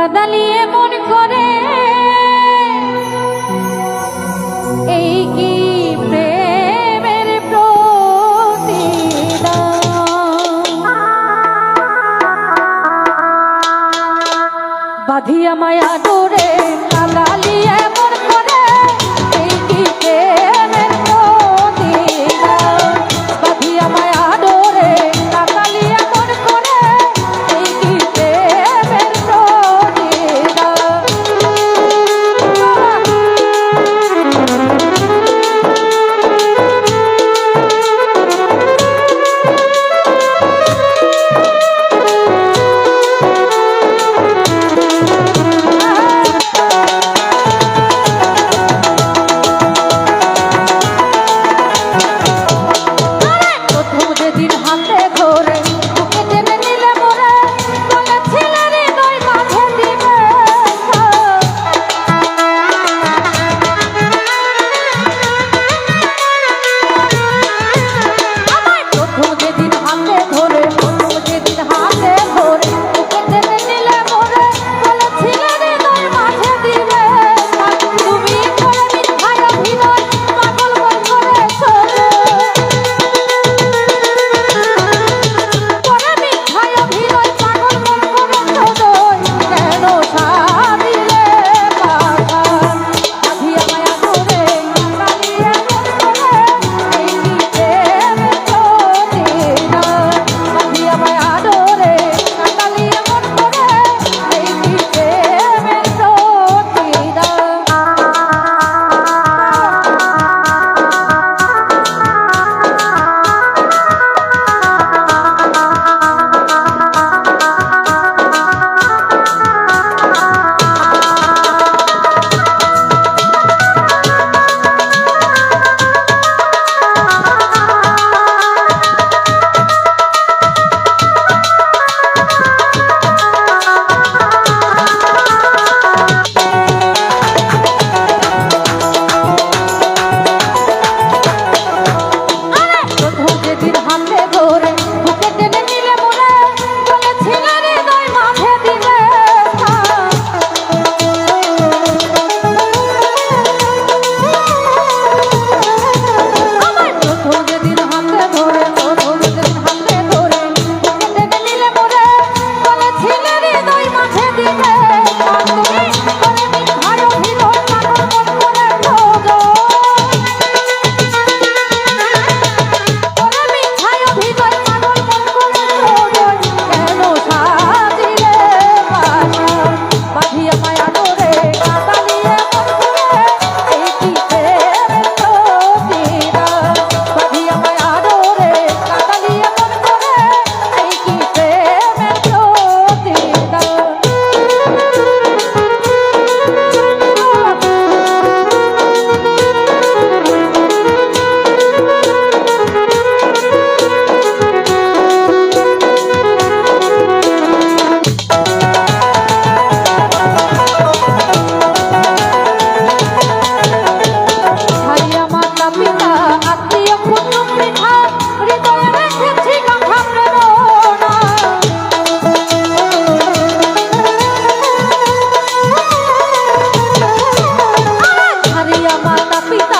কাদালিয়ে মন করে। এই কি প্রেমের বাধিয়া মায়া ডোরে কাদালিয়ে মন আমার পিতা